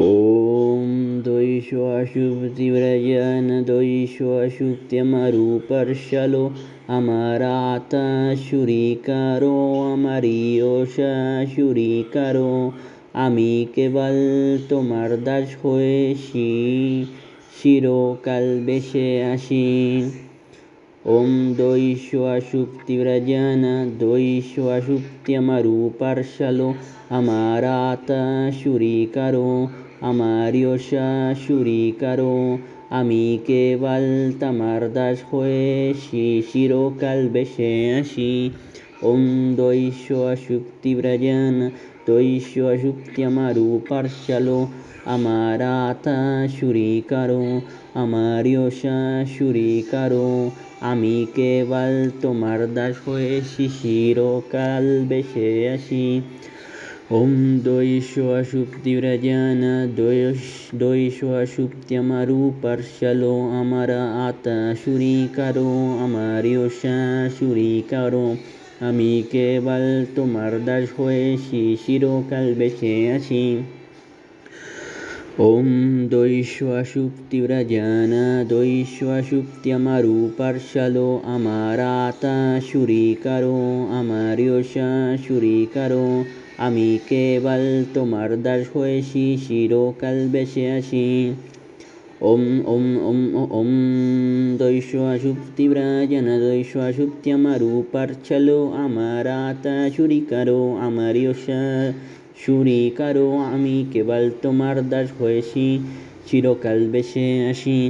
ॐ আমার সুরিকারো আমার ইয়োষা সুরিকারো আমি কেবল তোমার দাস হয়ে চিরকাল বেশে আসি ॐ দ্বৈষ্বাসুপ্তিব্রজন দৈষ্বাসুপ্ত্যমা রূপর্ষলো আমার আতা সুরিকারো আমার ইয়োষা সুরিকারো আমি কেবল তোমার দাস হয়ে চিরকাল বেশে আসি ॐ দ্বৈষ্বাসুপ্তিব্রজন দৈষ্বাসুপ্ত্যমা রূপর্ষলো আমার আতা সুরিকারো আমার ইয়োষা সুরিকারো আমি কেবল তোমার দাস হয়ে চিরকাল বেশে আসি ॐ রূপর্ষলো আমার আতা সুরিকারো আমার ইয়োষা সুরিকারো আমি কেবল তোমার দাস হয়ে চিরকাল বেশে আসি ॐ দ্বৈষ্বাসুপ্তিব্রজন দৈষ্বাসুপ্ত্যমা রূপর্ষলো আমার আতা সুরিকারো আমার ইয়োষা সুরিকারো আমি কেবল তোমার দাস হয়ে চিরকাল বেশে আসি ॐ ॐ ॐ ॐ দৈষ্বাসুপ্তিব্রজন দৈষ্বাসুপ্ত্যমা রূপর্ষলো আমার আতা সুরিকারো আমার ইয়োষা সুরিকারো আমি কেবল তোমার দাস হয়েছি, চিরকাল বেশে আসি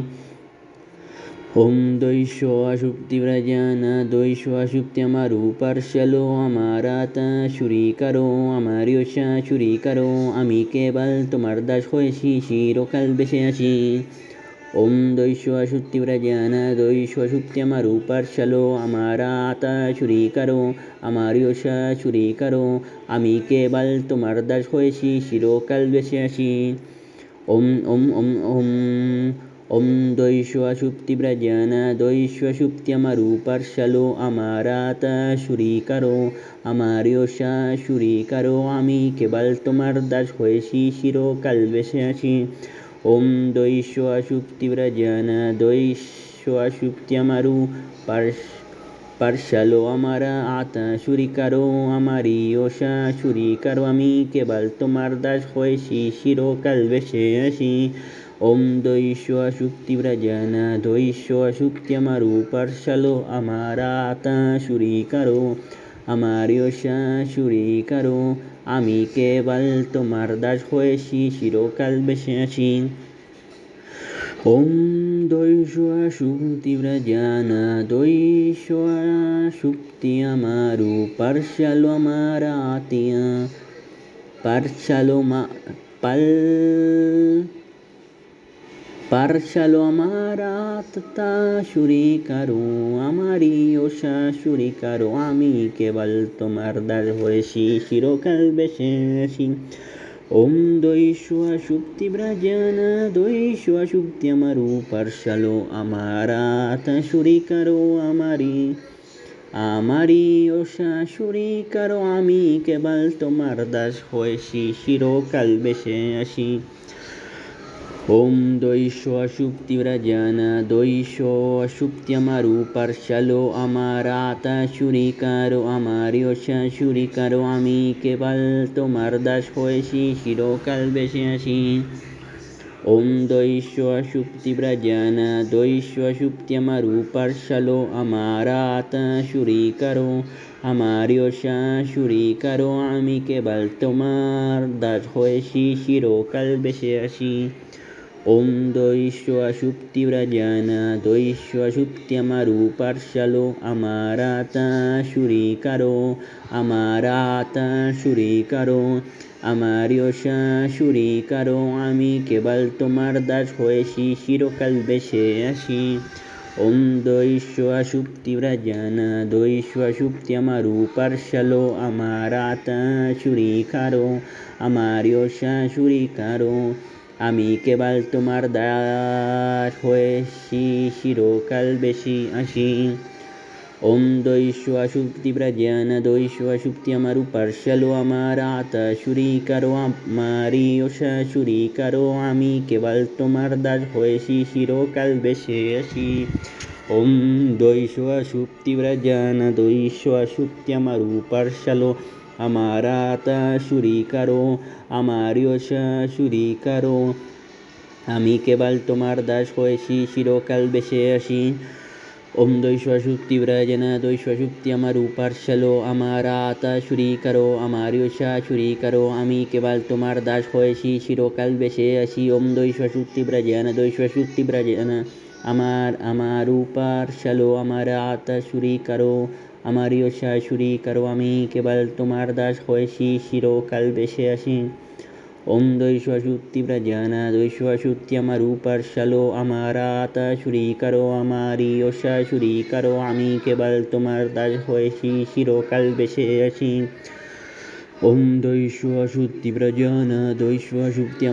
ওম দৈশ আসুপ্তি ব্রজানা দৈশ আসুপ্তি আমার উপার চলো আমার আতা সুরিকারো আমার ইয়সা সুরি করো আমি কেবল তোমার দাস হয়েছি, চিরকাল বেশে আসি ॐ দ্বৈশ্বশুক্তিব্রজানাদৈশ্বশুক্ত্যমরূপার্শলো আমারাতা ছুরিকারো আমারিয়সা ছুরিকারো আমি কেবল তোমার দাস হয়েছি চিরকাল বেশি আসি ওম ওম ওম ওম ওম দ্বৈশ্বশুপ্তিব্রজানাদৈশ্বশুপ্ত্যমরূপার্শলো আমারাতা ছুরিকারো আমারিয়সা ছুরিকারো আমি কেবল তোমার দাস হয়েছি চিরকাল বেশি আসি ॐ দৈষ্বাসুপ্তিব্রজন দৈষ্বাসুপ্ত্যমা রূপর্ষলো আমার আতা, সুরিকারো আমার ইয়োষা সুরিকারো আমি, কেবল তোমার দাস হয়েছি চিরকাল বেশে আসি। ওম ॐ দৈষ্বাসুপ্তিব্রজন দৈষ্বাসুপ্ত্যমা রূপর্ষলো আমার আতা, সুরিকারো আমার ইয়োষা সুরিকারো আমি কেবল তোমার দাস হয়েছি চিরকাল বেশে আসি ॐ দৈষ্বাসুপ্তিব্রজন দৈষ্বাসুপ্ত্যমা রূপর্ষলো আমার আতিয়া পার্ষলো আমার আত্মা সুরিকারো আমার ইয়োষা সুরিকারো আমি কেবল তোমার দাস হয়েছি, চিরকাল বেশে আসি ॐ দৈষ্বাসুপ্তিব্রজন দৈষ্বাসুপ্ত্যমা রূপর্ষলো আমার আতা সুরিকারো আমারি আমারি ইয়োষা সুরিকারো আমি কেবল তোমার দাস হয়েছি, চিরকাল বেশে আসি ॐ দৈষ্বাসুপ্তিব্রজন দৈষ্বাসুপ্ত্যমা রূপর্ষলো আমার আতা সুরিকারো আমার ইয়োষা সুরিকারো আমি কেবল তোমার দাস হয়েছি চিরকাল বেশে আসি ॐ দৈষ্বাসুপ্তিব্রজন দৈষ্বাসুপ্ত্যমা রূপর্ষলো আমার আতা সুরিকারো আমার ইয়োষা সুরিকারো আমি কেবল তোমার দাস হয়েছি চিরকাল বেশে আসি ॐ দৈষ্বাসুপ্তিব্রজন দৈষ্বাসুপ্ত্যমা রূপর্ষলো আমার আতা সুরিকারো আমার সুরিকারো আমি কেবল তোমার দাস হয়েছি চিরকাল বেশে আসি ॐ দৈষ্বাসুপ্তিব্রজন দৈষ্বাসুপ্ত্যমা রূপর্ষলো আমার আতা সুরিকারো আমার ইয়োষা সুরিকারো আমি কেবল তোমার দাস হয়েছি, চিরকাল বেশি আসি। ওম দৈশ্ব সুপ্তি প্রজ্ঞান দৈশ্ব সুপ্তি আমার উপার্শালো আমার আতা সুরি কারও আমারি ওষা সুরি কারও আমি কেবল তোমার দাস হয়েছি শিরকাল বেশে আসি। ওম দৈশ্ব সুপ্তি প্রজ্ঞান দৈশ্ব সুপ্তি আমার উপার্শালো আমার আতা সুরি কারও, আমার ওষা সুরি কারও। আমি কেবল তোমার দাস হয়েছি, চিরকাল বেশে আসি ওম দৈশ্বশুক্তি ব্রাজনা দৈশ্বশুক্তি আমার উপার্শালো। আমার আতা চুরি করো, আমার ইশা চুরি করো। আমি কেবল তোমার দাস হয়েছি, চিরকাল বেশে আসি ওম দৈশ্বশুক্তি ব্রাজনা দৈশ্বশুক্তি ব্রাজনা। আমার আমার উপার্শালো, আমার আতা চুরি করো। আমার শাশুড়ি কারও আমি কেবল তোমার দাস হয়েছি চিরকাল বেশে আসি। ওম দৈশ্বশুক্তি প্রজানা দৈশ্বশুক্তি আমার উপার্শালো, আমার আতা সুরি কারও আমারি ওষা সুরি কারও আমি কেবল তোমার দাস হয়েছি চিরকাল বেশে আছি ওম দৈশ্ব শুদ্ধি প্রজানা দৈশ্ব শুক্তি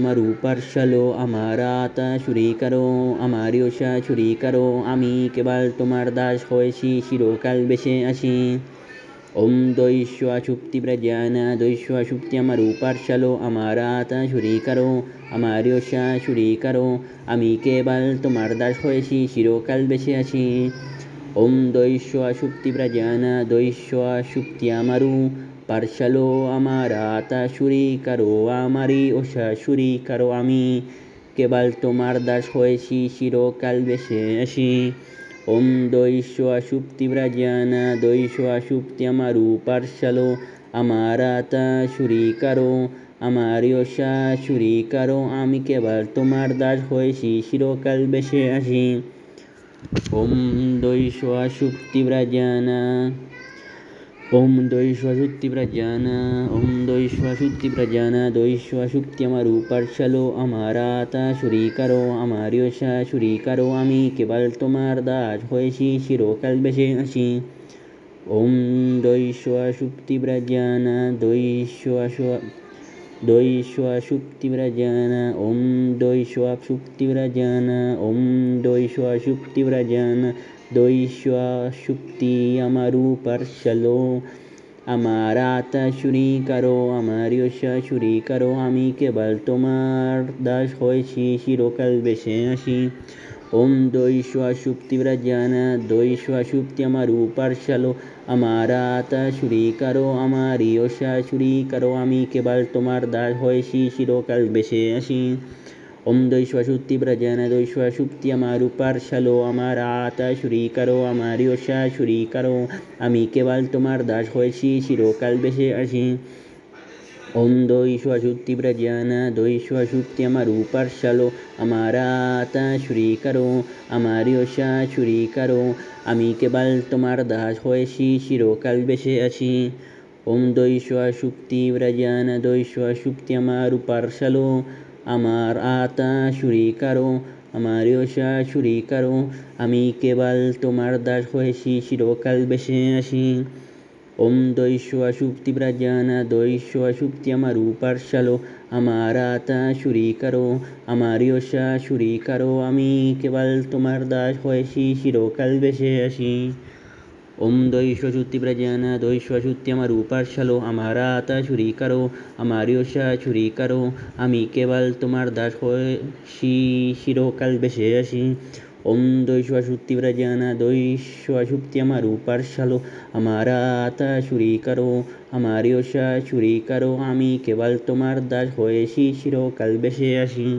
আমার আতা চুরি করো আমার ওষা চুরি করো আমি কেবল তোমার দাস হয়েছি, চিরকাল বেশে আছি। ওম প্রজ্ঞানা দৈশ্য সুপ্তি আমার উপার্শালো আমার আতা চুরি করো আমার ওষা চুরি করো আমি কেবল তোমার দাস হয়েছি, চিরকাল বেশি আছি। ওম প্রজ্ঞানা দৈশ্য সুপ্তি আমারু পার্শালো আতা চুরি করো আমারি ওষা চুরি করো আমি। কেবল তোমার দাস হয়েছি চিরকাল বেশি আসি ওম দৈশ্য সুপ্তি ব্রাজানা দৈশ্য সুপ্তি আমার উপার্শালো আমার আতা চুরি করো আমার ইয়সা চুরি করো আমি। কেবল তোমার দাস হয়েছি চিরকাল বেশে আসি ওম দৈশ্য সুপ্তি ব্রাজানা। ওম দৈশ্বশুক্তি প্রজানা ওম দৈশ্বশুক্তি প্রজানা দৈশ্বশুক্তি আমার উপার্শালো আমার আতা চুরি আমার ইয়সা চুরি আমি কেবল তোমার দাস হয়েছি, চিরকাল বেশে আসি ওম দৈশ্বশুক্তি প্রজানা দৈশ্ব দৈশ্বশুক্তি প্রজানা ওম দৈশ্বশুক্তি প্রজানা ওম দৈশ্বশুক্তি শুক্তি আমার আমার আতা চুরি করো, আমার ইয়সা চুরি করো, আমি কেবল তোমার দাস হয়েছি, চিরকাল বেশে আসি ওম দৈশ্য সুপ্তি ব্রাজানা দৈশ্য সুপ্তি আমার উপার্শালো। আমার আতা চুরি করো, আমার ইয়সা চুরি করো, আমি কেবল তোমার দাস হয়েছি, চিরকাল বেশে আসি ওম দৈশ্বশুক্তি ব্রজন দৈশ্বশুক্তি আমার উপার্শালো আমার আতা চুরি করো আমার ইয়সা চুরি করো আমি কেবল তোমার দাস হয়েছি, চিরকাল বেশে আসি ওম দৈশ্বশুক্তি ব্রজন দৈশ্বশুক্তি আমার উপার্শালো আমার আতা চুরি করো আমার ইয়সা চুরি করো আমি কেবল তোমার দাস হয়েছি, চিরকাল বেশে আসি ওম দৈশ্বশুক্তি ব্রজন দৈশ্বশুক্তি আমার উপার্শালো আমার আতা চুরি করো, আমার ইয়সা চুরি করো, আমি কেবল তোমার দাস হয়েছি চিরকাল বেশে আসি ওম দৈশ্য সুক্তি ব্রাজানা দৈশ্য সুক্তি আমার উপার্শালো, আমার আতা চুরি করো, আমার ইয়সা চুরি করো, আমি কেবল তোমার দাস হয়েছি চিরকাল বেশে আসি ওম দৈশ্বশুদ্ধি ব্রজানা দৈশ্বশুদ্ধি আমার আতা চুরি করো আমার ইয়সা চুরি করো আমি কেবল তোমার দাস হয়েছি চিরকাল বেশে আসি ওম দৈশ্বশুদ্ধি ব্রজানা দৈশ্বশুদ্ধি আমার আতা চুরি করো আমার ইয়সা চুরি করো আমি কেবল তোমার দাস হয়েছি চিরকাল বেশে আসি